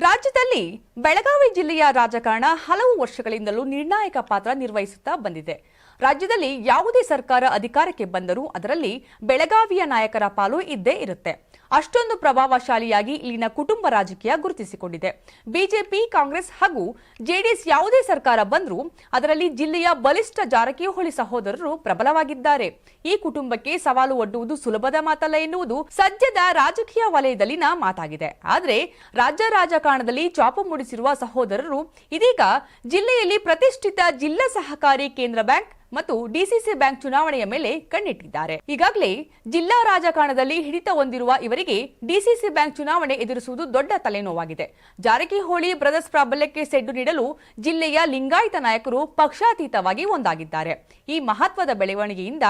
ರಾಜ್ಯದಲ್ಲಿ ಬೆಳಗಾವಿ ಜಿಲ್ಲೆಯ ರಾಜಕಾರಣ ಹಲವು ವರ್ಷಗಳಿಂದಲೂ ನಿರ್ಣಾಯಕ ಪಾತ್ರ ನಿರ್ವಹಿಸುತ್ತಾ ಬಂದಿದೆ. ರಾಜ್ಯದಲ್ಲಿ ಯಾವುದೇ ಸರ್ಕಾರ ಅಧಿಕಾರಕ್ಕೆ ಬಂದರೂ ಅದರಲ್ಲಿ ಬೆಳಗಾವಿಯ ನಾಯಕರ ಪಾಲು ಇದ್ದೇ ಇರುತ್ತೆ. ಅಷ್ಟೊಂದು ಪ್ರಭಾವಶಾಲಿಯಾಗಿ ಇಲ್ಲಿನ ಕುಟುಂಬ ರಾಜಕೀಯ ಗುರುತಿಸಿಕೊಂಡಿದೆ. ಬಿಜೆಪಿ, ಕಾಂಗ್ರೆಸ್ ಹಾಗೂ ಜೆಡಿಎಸ್ ಯಾವುದೇ ಸರ್ಕಾರ ಬಂದರೂ ಅದರಲ್ಲಿ ಜಿಲ್ಲೆಯ ಬಲಿಷ್ಠ ಜಾರಕಿಹೊಳಿ ಸಹೋದರರು ಪ್ರಬಲವಾಗಿದ್ದಾರೆ. ಈ ಕುಟುಂಬಕ್ಕೆ ಸವಾಲು ಒಡ್ಡುವುದು ಸುಲಭದ ಮಾತಲ್ಲ ಎನ್ನುವುದು ಸದ್ಯದ ರಾಜಕೀಯ ವಲಯದಲ್ಲಿನ ಮಾತಾಗಿದೆ. ಆದರೆ ರಾಜ್ಯ ರಾಜಕಾರಣದಲ್ಲಿ ಚಾಪು ಮೂಡಿಸಿರುವ ಸಹೋದರರು ಇದೀಗ ಜಿಲ್ಲೆಯಲ್ಲಿ ಪ್ರತಿಷ್ಠಿತ ಜಿಲ್ಲಾ ಸಹಕಾರಿ ಕೇಂದ್ರ ಬ್ಯಾಂಕ್ ಮತ್ತು ಡಿಸಿಸಿ ಬ್ಯಾಂಕ್ ಚುನಾವಣೆಯ ಮೇಲೆ ಕಣ್ಣಿಟ್ಟಿದ್ದಾರೆ. ಈಗಾಗಲೇ ಜಿಲ್ಲಾ ರಾಜಕಾರಣದಲ್ಲಿ ಹಿಡಿತ ಹೊಂದಿರುವ ಇವರಿಗೆ ಡಿಸಿಸಿ ಬ್ಯಾಂಕ್ ಚುನಾವಣೆ ಎದುರಿಸುವುದು ದೊಡ್ಡ ತಲೆನೋವಾಗಿದೆ. ಜಾರಕಿಹೊಳಿ ಬ್ರದರ್ಸ್ ಪ್ರಾಬಲ್ಯಕ್ಕೆ ಸೆಡ್ಡು ನೀಡಲು ಜಿಲ್ಲೆಯ ಲಿಂಗಾಯತ ನಾಯಕರು ಪಕ್ಷಾತೀತವಾಗಿ ಒಂದಾಗಿದ್ದಾರೆ. ಈ ಮಹತ್ವದ ಬೆಳವಣಿಗೆಯಿಂದ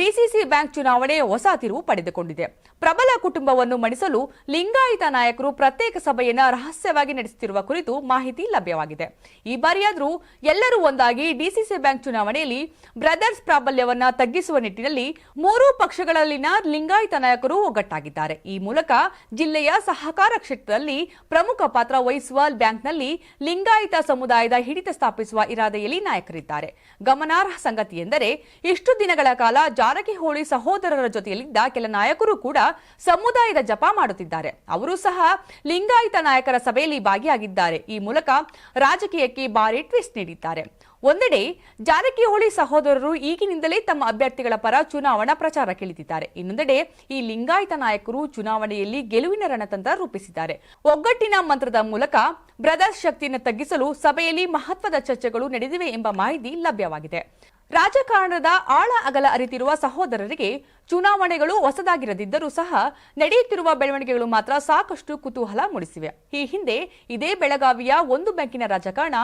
ಡಿಸಿಸಿ ಬ್ಯಾಂಕ್ ಚುನಾವಣೆ ಹೊಸ ತಿರುವು ಪಡೆದುಕೊಂಡಿದೆ. ಪ್ರಬಲ ಕುಟುಂಬವನ್ನು ಮಣಿಸಲು ಲಿಂಗಾಯತ ನಾಯಕರು ಪ್ರತ್ಯೇಕ ಸಭೆಯನ್ನ ರಹಸ್ಯವಾಗಿ ನಡೆಸುತ್ತಿರುವ ಕುರಿತು ಮಾಹಿತಿ ಲಭ್ಯವಾಗಿದೆ. ಈ ಬಾರಿಯಾದರೂ ಎಲ್ಲರೂ ಒಂದಾಗಿ ಡಿಸಿಸಿ ಬ್ಯಾಂಕ್ ಚುನಾವಣೆಯಲ್ಲಿ ಬ್ರದರ್ಸ್ ಪ್ರಾಬಲ್ಯವನ್ನ ತಗ್ಗಿಸುವ ನಿಟ್ಟಿನಲ್ಲಿ ಮೂರೂ ಪಕ್ಷಗಳಲ್ಲಿನ ಲಿಂಗಾಯತ ನಾಯಕರು ಒಗ್ಗಟ್ಟಾಗಿದ್ದಾರೆ. ಈ ಮೂಲಕ ಜಿಲ್ಲೆಯ ಸಹಕಾರ ಕ್ಷೇತ್ರದಲ್ಲಿ ಪ್ರಮುಖ ಪಾತ್ರ ವಹಿಸುವ ಬ್ಯಾಂಕ್ನಲ್ಲಿ ಲಿಂಗಾಯತ ಸಮುದಾಯದ ಹಿಡಿತ ಸ್ಥಾಪಿಸುವ ಇರಾದೆಯಲ್ಲಿ ನಾಯಕರಿದ್ದಾರೆ. ಗಮನಾರ್ಹ ಸಂಗತಿ ಎಂದರೆ ಇಷ್ಟು ದಿನಗಳ ಕಾಲ ಜಾರಕಿಹೊಳಿ ಸಹೋದರರ ಜೊತೆಯಲ್ಲಿದ್ದ ಕೆಲ ನಾಯಕರು ಕೂಡ ಸಮುದಾಯದ ಜಪ ಮಾಡುತ್ತಿದ್ದಾರೆ. ಅವರು ಸಹ ಲಿಂಗಾಯತ ನಾಯಕರ ಸಭೆಯಲ್ಲಿ ಭಾಗಿಯಾಗಿದ್ದಾರೆ. ಈ ಮೂಲಕ ರಾಜಕೀಯಕ್ಕೆ ಭಾರಿ ಟ್ವಿಸ್ಟ್ ನೀಡಿದ್ದಾರೆ. ಒಂದೆಡೆ ಜಾರಕಿಹೊಳಿ ಸಹೋದರರು ಈಗಿನಿಂದಲೇ ತಮ್ಮ ಅಭ್ಯರ್ಥಿಗಳ ಪರ ಚುನಾವಣಾ ಪ್ರಚಾರಕ್ಕಿಳಿದಿದ್ದಾರೆ ಇನ್ನೊಂದೆಡೆ ಈ ಲಿಂಗಾಯತ ನಾಯಕರು ಚುನಾವಣೆಯಲ್ಲಿ ಗೆಲುವಿನ ರಣತಂತ್ರ ರೂಪಿಸಿದ್ದಾರೆ. ಒಗ್ಗಟ್ಟಿನ ಮಂತ್ರದ ಮೂಲಕ ಬ್ರದರ್ಸ್ ಶಕ್ತಿಯನ್ನು ತಗ್ಗಿಸಲು ಸಭೆಯಲ್ಲಿ ಮಹತ್ವದ ಚರ್ಚೆಗಳು ನಡೆದಿವೆ ಎಂಬ ಮಾಹಿತಿ ಲಭ್ಯವಾಗಿದೆ. ರಾಜಕಾರಣದ ಆಳ ಅಗಲ ಅರಿತಿರುವ ಸಹೋದರರಿಗೆ ಚುನಾವಣೆಗಳು ಹೊಸದಾಗಿರದಿದ್ದರೂ ಸಹ ನಡೆಯುತ್ತಿರುವ ಬೆಳವಣಿಗೆಗಳು ಮಾತ್ರ ಸಾಕಷ್ಟು ಕುತೂಹಲ ಮೂಡಿಸಿವೆ. ಈ ಹಿಂದೆ ಇದೇ ಬೆಳಗಾವಿಯ ಒಂದು ಬ್ಯಾಂಕಿನ ರಾಜಕಾರಣ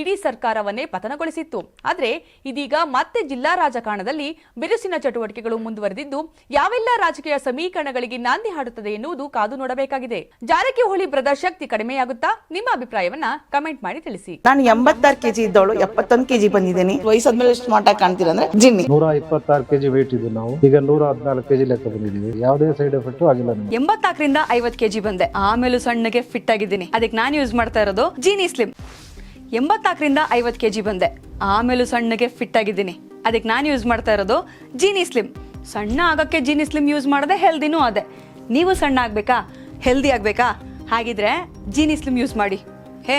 ಇಡೀ ಸರ್ಕಾರವನ್ನೇ ಪತನಗೊಳಿಸಿತ್ತು. ಆದರೆ ಇದೀಗ ಮತ್ತೆ ಜಿಲ್ಲಾ ರಾಜಕಾರಣದಲ್ಲಿ ಬಿರುಸಿನ ಚಟುವಟಿಕೆಗಳು ಮುಂದುವರೆದಿದ್ದು ಯಾವೆಲ್ಲ ರಾಜಕೀಯ ಸಮೀಕರಣಗಳಿಗೆ ನಾಂದಿ ಹಾಡುತ್ತದೆ ಎನ್ನುವುದು ಕಾದು ನೋಡಬೇಕಾಗಿದೆ. ಜಾರಕಿಹೊಳಿ ಬ್ರದರ್ ಶಕ್ತಿ ಕಡಿಮೆಯಾಗುತ್ತಾ? ನಿಮ್ಮ ಅಭಿಪ್ರಾಯವನ್ನ ಕಮೆಂಟ್ ಮಾಡಿ ತಿಳಿಸಿ. ನಾನು ಎಂಬತ್ತಾರು ಕೆಜಿ ಇದ್ದವಳು ಎಪ್ಪತ್ತೊಂದು ಕೆಜಿ ಬಂದಿದ್ದೇನೆ. ವಯಸ್ಸಾದ್ಮೇಲೆ ಸ್ಮಾರ್ಟ್ ಕಾಣ್ತೀರಾ ಅಂದ್ರೆ ಜಿನ್ನಿ. ನೂರ ಇಪ್ಪತ್ತಾರು ಕೆಜಿ ವೇಟ್ ಇದೆ ನಾವು. ಈಗ ನೂರ ಹದಿನಾಲ್ಕು ಕೆಜಿ ಲೆಕ್ಕ ಬಂದಿದ್ದೀವಿ. ಯಾವುದೇ ಸೈಡ್ ಎಫೆಕ್ಟ್ ಆಗಿಲ್ಲ ಎಂಬತ್ತಾಕರಿಂದ ಎಂಬತ್ನಾಲ್ಕರಿಂದ ಐವತ್ ಕೆಜಿ ಬಂದೆ. ಆಮೇಲೂ ಸಣ್ಣಗೆ ಫಿಟ್ ಆಗಿದ್ದೀನಿ. ಅದಕ್ಕೆ ನಾನು ಯೂಸ್ ಮಾಡ್ತಾ ಇರೋದು ಜೀನಿ ಸ್ಲಿಮ್ ಎಂಬತ್ತಾಕರಿಂದ ಐವತ್ ಕೆಜಿ ಬಂದೆ. ಆಮೇಲೂ ಸಣ್ಣಗೆ ಫಿಟ್ ಆಗಿದ್ದೀನಿ. ಅದಕ್ಕೆ ನಾನು ಯೂಸ್ ಮಾಡ್ತಾ ಇರೋದು ಜೀನಿ ಸ್ಲಿಮ್ ಸಣ್ಣ ಆಗಕ್ಕೆ ಜೀನಿ ಸ್ಲಿಮ್ ಯೂಸ್ ಮಾಡದೆ ಹೆಲ್ದಿನೂ ಅದೇ. ನೀವು ಸಣ್ಣ ಆಗ್ಬೇಕಾ? ಹೆಲ್ದಿ ಆಗ್ಬೇಕಾ? ಹಾಗಿದ್ರೆ ಜೀನಿ ಸ್ಲಿಮ್ ಯೂಸ್ ಮಾಡಿ. ಹೇ